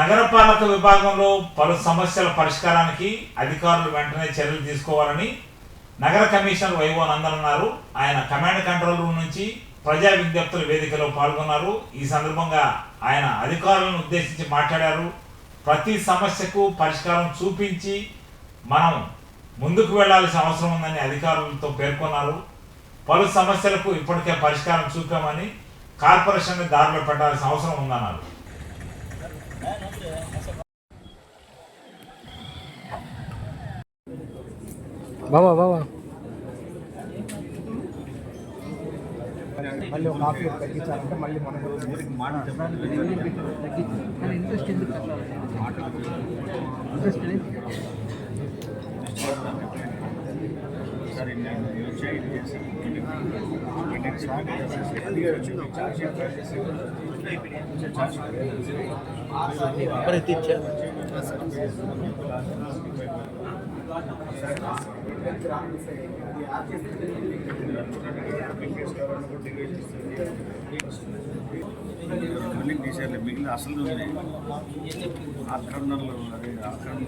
నగరపాలక విభాగంలో పలు సమస్యల పరిష్కారానికి అధికారులు వెంటనే చర్యలు తీసుకోవాలని నగర కమిషనర్ వైవో నందన్ అన్నారు. ఆయన కమాండ్ కంట్రోల్ రూమ్ నుంచి ప్రజా విజ్ఞప్తుల వేదికలో పాల్గొన్నారు. ఈ సందర్భంగా ఆయన అధికారులను ఉద్దేశించి మాట్లాడారు. ప్రతి సమస్యకు పరిష్కారం చూపించి మనం ముందుకు వెళ్ళాల్సిన అవసరం ఉందని అధికారులతో పేర్కొన్నారు. పలు సమస్యలకు ఇప్పటికే పరిష్కారం చూపామని కార్పొరేషన్ దారిలో పెట్టాల్సిన అవసరం ఉందన్నారు. బాబా బాబా మళ్ళీ ఒక హాఫ్ ఇయర్ తగ్గించాలంటే మళ్ళీ మనం ఇంట్రెస్ట్ ఎందుకు ఇంట్రెస్ట్ మళ్ళీ తీసేయాలి మిగిలిన అసలు ఉన్నాయి ఆక్రమణలు అదే ఆక్రమణ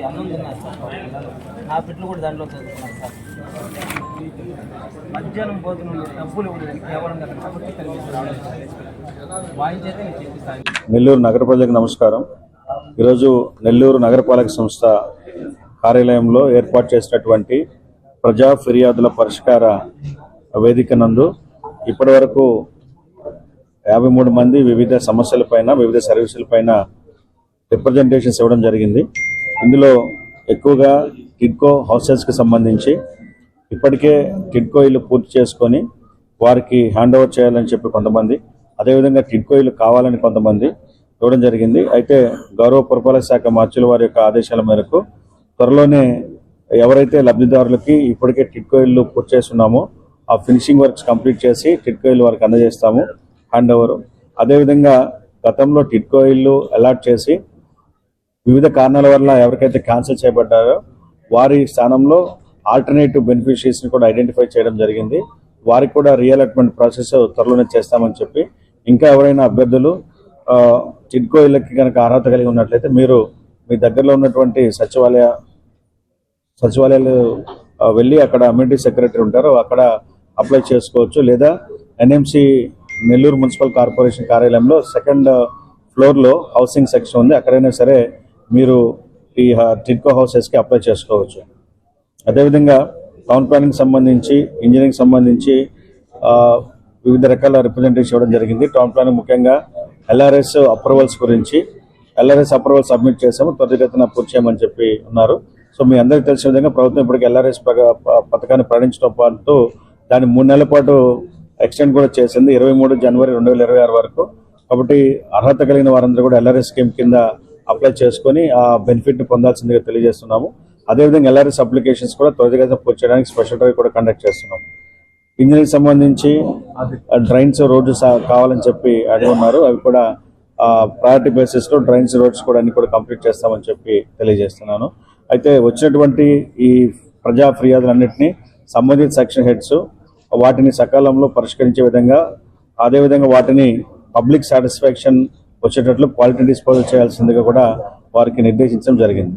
అన్నం తిన్నారు సార్ నా బిడ్డలు కూడా దాంట్లో చదువుకున్నారు సార్ మధ్యాహ్నం భోజనం డబ్బులు ఇవ్వలేదు కేవలం అక్కడ నెల్లూరు నగర ప్రజలకు నమస్కారం. ఈరోజు నెల్లూరు నగరపాలక సంస్థ కార్యాలయంలో ఏర్పాటు చేసినటువంటి ప్రజా ఫిర్యాదుల పరిష్కార వేదిక నందు ఇప్పటివరకు యాభై మూడు మంది వివిధ సమస్యలపైన వివిధ సర్వీసులపైన రిప్రజెంటేషన్స్ ఇవ్వడం జరిగింది. ఇందులో ఎక్కువగా కిడ్కో హౌసెస్కి సంబంధించి ఇప్పటికే కిడ్కో ఇల్లు పూర్తి చేసుకొని వారికి హ్యాండ్ ఓవర్ చేయాలని చెప్పి కొంతమంది అదేవిధంగా కిడ్కో ఇల్లు కావాలని కొంతమంది ఇవ్వడం జరిగింది. అయితే గౌరవ పురపాలక శాఖ మార్చుల వారి యొక్క ఆదేశాల మేరకు త్వరలోనే ఎవరైతే లబ్ధిదారులకి ఇప్పటికే టిడ్కో ఇల్లు పూర్తి చేస్తున్నామో ఆ ఫినిషింగ్ వర్క్స్ కంప్లీట్ చేసి టిడ్కో ఇల్లు వారికి అందజేస్తాము హ్యాండ్ ఓవర్. అదేవిధంగా గతంలో టిడ్కో ఇల్లు అలాట్ చేసి వివిధ కారణాల వల్ల ఎవరికైతే క్యాన్సిల్ చేయబడ్డారో వారి స్థానంలో ఆల్టర్నేటివ్ బెనిఫిషరీస్ని కూడా ఐడెంటిఫై చేయడం జరిగింది. వారికి కూడా రీఅలాట్మెంట్ ప్రాసెస్ త్వరలోనే చేస్తామని చెప్పి. ఇంకా ఎవరైనా అభ్యర్థులు ఆ, ఇళ్ళకి కనుక అర్హత కలిగి ఉన్నట్లయితే మీరు మీ దగ్గరలో ఉన్నటువంటి సచివాలయ సచివాలయాలు వెళ్ళి అక్కడ అమ్యూనిటీ సెక్రటరీ ఉంటారు. అక్కడ అప్లై చేసుకోవచ్చు. లేదా ఎన్ఎంసి నెల్లూరు మున్సిపల్ కార్పొరేషన్ కార్యాలయంలో సెకండ్ ఫ్లోర్లో హౌసింగ్ సెక్షన్ ఉంది. అక్కడైనా సరే మీరు ఈ హ- టిడ్కో హౌసెస్కి అప్లై చేసుకోవచ్చు. అదేవిధంగా టౌన్ ప్లానింగ్ సంబంధించి ఇంజనీరింగ్ సంబంధించి వివిధ రకాల రిప్రజెంటేషన్ ఇవ్వడం జరిగింది. టౌన్ ప్లానింగ్ ముఖ్యంగా ఎల్ఆర్ఎస్ అప్రూవల్స్ గురించి ఎల్ఆర్ఎస్ అప్రూవల్ సబ్మిట్ చేసాము త్వరితగతిన పూర్తి చేయమని చెప్పి ఉన్నారు. సో మీ అందరికీ తెలిసిన విధంగా ప్రభుత్వం ఇప్పటికి ఎల్ఆర్ఎస్ పథకాన్ని ప్రకటించడం పాటు దాన్ని మూడు నెలల పాటు ఎక్స్టెండ్ కూడా చేసింది. ఇరవై మూడు జనవరి రెండు వేల ఇరవై ఆరు వరకు. కాబట్టి అర్హత కలిగిన వారందరూ కూడా ఎల్ఆర్ఎస్ స్కీమ్ కింద అప్లై చేసుకొని ఆ బెనిఫిట్ని పొందాల్సిందిగా తెలియజేస్తున్నాము. అదేవిధంగా ఎల్ఆర్ఎస్ అప్లికేషన్స్ కూడా త్వరితగతిన పూర్తి చేయడానికి స్పెషల్ డ్రైవ్ కూడా కండక్ట్ చేస్తున్నాము. ఇంజనీరింగ్ సంబంధించి డ్రైన్స్ రోడ్స్ కావాలని చెప్పి అడుగున్నారు అవి కూడా ప్రయారిటీ బేసిస్లో డ్రైన్స్ రోడ్స్ కూడా అన్ని కూడా కంప్లీట్ చేస్తామని చెప్పి తెలియజేస్తున్నాను. అయితే వచ్చినటువంటి ఈ ప్రజా ఫిర్యాదులన్నింటినీ సంబంధిత సెక్షన్ హెడ్స్ వాటిని సకాలంలో పరిష్కరించే విధంగా అదేవిధంగా వాటిని పబ్లిక్ సాటిస్ఫాక్షన్ వచ్చేటట్లు క్వాలిటీ డిస్పోజల్ చేయాల్సిందిగా కూడా వారికి నిర్దేశించడం జరిగింది.